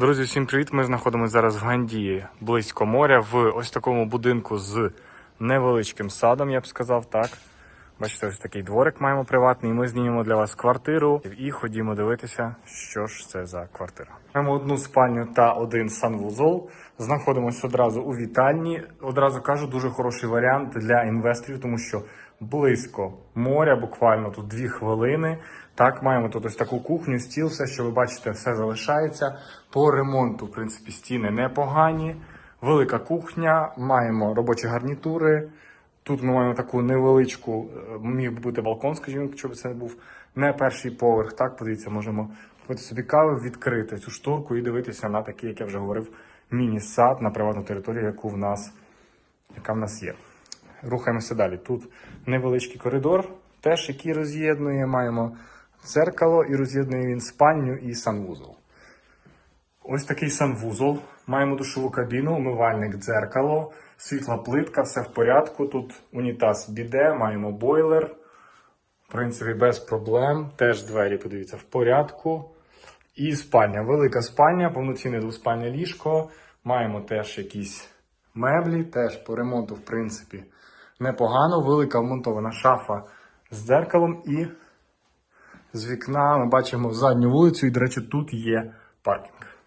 Друзі, всім привіт! Ми знаходимося зараз в Гандії, близько моря, в ось такому будинку з невеличким садом, я б сказав, так. Бачите, ось такий дворик маємо приватний. Ми знімемо для вас квартиру і ходімо дивитися, що ж це за квартира. Маємо одну спальню та один санвузол. Знаходимося одразу у вітальні. Одразу кажу, дуже хороший варіант для інвесторів, тому що близько моря, буквально тут дві хвилини. Так, маємо тут ось таку кухню, стіл, все, що ви бачите, все залишається. По ремонту, в принципі, стіни непогані. Велика кухня, маємо робочі гарнітури. Тут ми маємо таку невеличку, е, міг би бути балкон, скажімо, якщо б це не був не перший поверх. Так, подивіться, можемо купити собі кави, відкрити цю шторку і дивитися на такий, як я вже говорив, міні-сад на приватну територію, яку в нас, яка в нас є. Рухаємося далі. Тут невеличкий коридор, теж який роз'єднує. Маємо дзеркало і роз'єднує він спальню і санвузол. Ось такий санвузол. Маємо душову кабіну, умивальник, дзеркало, світла плитка, все в порядку. Тут унітаз біде, маємо бойлер. В принципі, без проблем. Теж двері, подивіться, в порядку. І спальня. Велика спальня, повноцінне двоспальне ліжко. Маємо теж якісь меблі, теж по ремонту, в принципі, непогано. Велика вмонтована шафа з дзеркалом і з вікна ми бачимо задню вулицю, і, до речі, тут є паркінг.